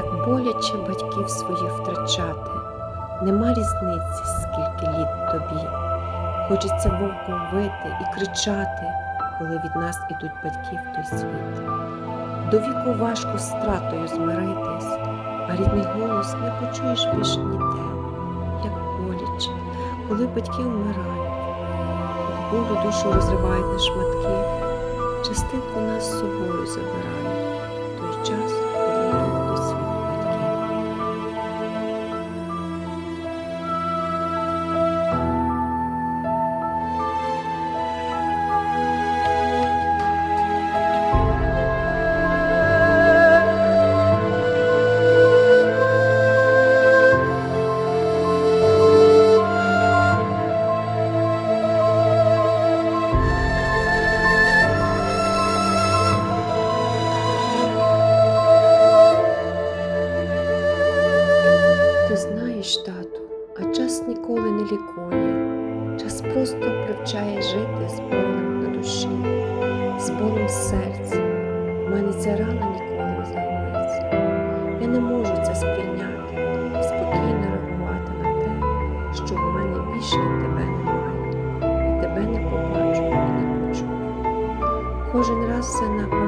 боляче батьків своїх втрачати. Нема різниці, скільки літ тобі. Хочеться вовком вити і кричати, коли від нас ідуть батьки в той світ. До віку важко стратою змиритись, а рідний голос не почуєш більш ніде, як боляче, коли батьки вмирають. Від болю душу розривають на шматки, частинку нас з собою забирають Знаєш, тату, а час ніколи не лікує. Час просто привчає жити з болем на душі, з болем в серці. У мене ця рана ніколи не загоїться. Я не можу це сприйняти і спокійно реагувати на те, що в мене більше тебе немає, і тебе не побачу і не почую. Кожен раз все навпаки,